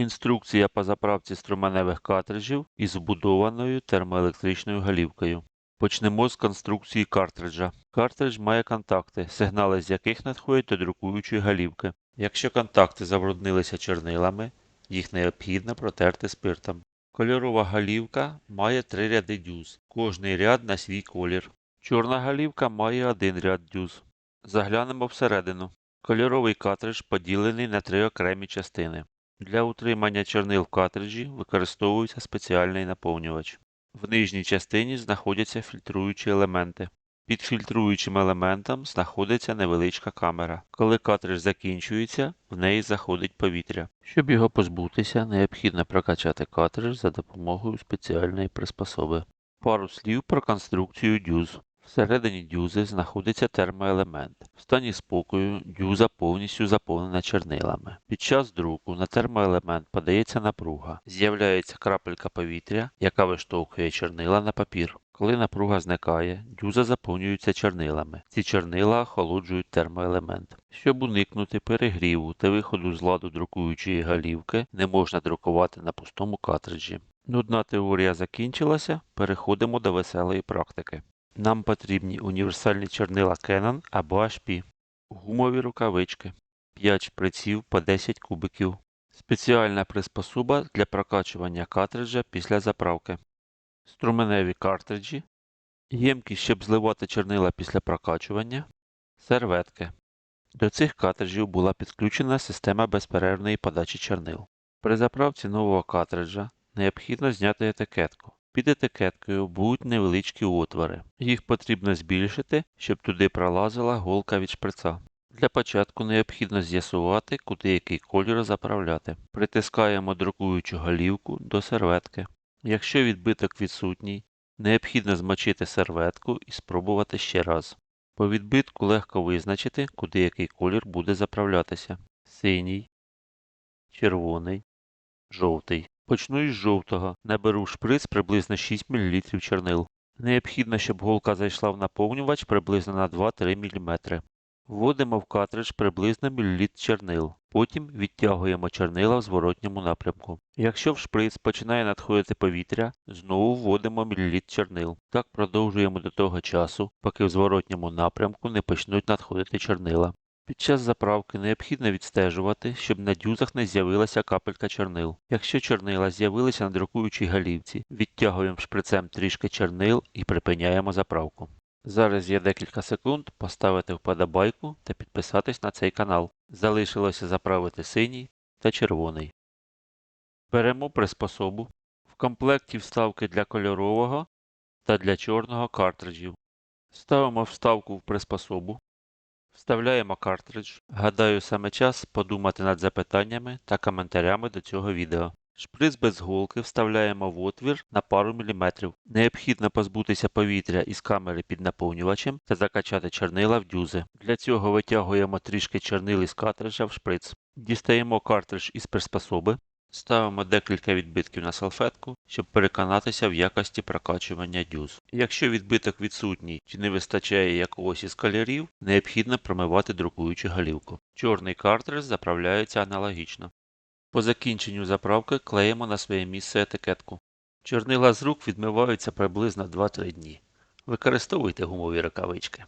Інструкція по заправці струменевих картриджів із вбудованою термоелектричною галівкою. Почнемо з конструкції картриджа. Картридж має контакти, сигнали з яких надходять до друкуючої галівки. Якщо контакти забруднилися чорнилами, їх необхідно протерти спиртом. Кольорова галівка має три ряди дюз, кожний ряд на свій колір. Чорна галівка має один ряд дюз. Заглянемо всередину. Кольоровий картридж поділений на три окремі частини. Для утримання чорнил в картриджі використовується спеціальний наповнювач. В нижній частині знаходяться фільтруючі елементи. Під фільтруючим елементом знаходиться невеличка камера. Коли картридж закінчується, в неї заходить повітря. Щоб його позбутися, необхідно прокачати картридж за допомогою спеціальної приспособи. Пару слів про конструкцію дюз. Всередині дюзи знаходиться термоелемент. В стані спокою дюза повністю заповнена чорнилами. Під час друку на термоелемент подається напруга. З'являється крапелька повітря, яка виштовхує чорнила на папір. Коли напруга зникає, дюза заповнюється чорнилами. Ці чорнила охолоджують термоелемент. Щоб уникнути перегріву та виходу з ладу друкуючої галівки, не можна друкувати на пустому картриджі. Нудна теорія закінчилася, переходимо до веселої практики. Нам потрібні універсальні чорнила Canon або HP, гумові рукавички, 5 шприців по 10 кубиків, спеціальна приспособа для прокачування картриджа після заправки, струменеві картриджі, ємкість, щоб зливати чорнила після прокачування, серветки. До цих картриджів була підключена система безперервної подачі чорнил. При заправці нового картриджа необхідно зняти етикетку. Під етикеткою будуть невеличкі отвори. Їх потрібно збільшити, щоб туди пролазила голка від шприца. Для початку необхідно з'ясувати, куди який колір заправляти. Притискаємо друкуючу голівку до серветки. Якщо відбиток відсутній, необхідно змочити серветку і спробувати ще раз. По відбитку легко визначити, куди який колір буде заправлятися. Синій, червоний, жовтий. Почну із жовтого. Наберу в шприц приблизно 6 мл чорнил. Необхідно, щоб голка зайшла в наповнювач приблизно на 2-3 мм. Вводимо в картридж приблизно мілілітр чорнил. Потім відтягуємо чорнила в зворотньому напрямку. Якщо в шприц починає надходити повітря, знову вводимо мілілітр чорнил. Так продовжуємо до того часу, поки в зворотньому напрямку не почнуть надходити чорнила. Під час заправки необхідно відстежувати, щоб на дюзах не з'явилася капелька чорнил. Якщо чорнила з'явилися на друкуючій галівці, відтягуємо шприцем трішки чорнил і припиняємо заправку. Зараз є декілька секунд поставити вподобайку та підписатись на цей канал. Залишилося заправити синій та червоний. Беремо приспособу. В комплекті вставки для кольорового та для чорного картриджів. Ставимо вставку в приспособу. Вставляємо картридж. Гадаю, саме час подумати над запитаннями та коментарями до цього відео. Шприц без голки вставляємо в отвір на пару міліметрів. Необхідно позбутися повітря із камери під наповнювачем та закачати чорнила в дюзи. Для цього витягуємо трішки чорнил із картриджа в шприц. Дістаємо картридж із приспособи. Ставимо декілька відбитків на салфетку, щоб переконатися в якості прокачування дюз. Якщо відбиток відсутній чи не вистачає якогось із кольорів, необхідно промивати друкуючу голівку. Чорний картридж заправляється аналогічно. По закінченню заправки клеїмо на своє місце етикетку. Чорнила з рук відмиваються приблизно 2-3 дні. Використовуйте гумові рукавички.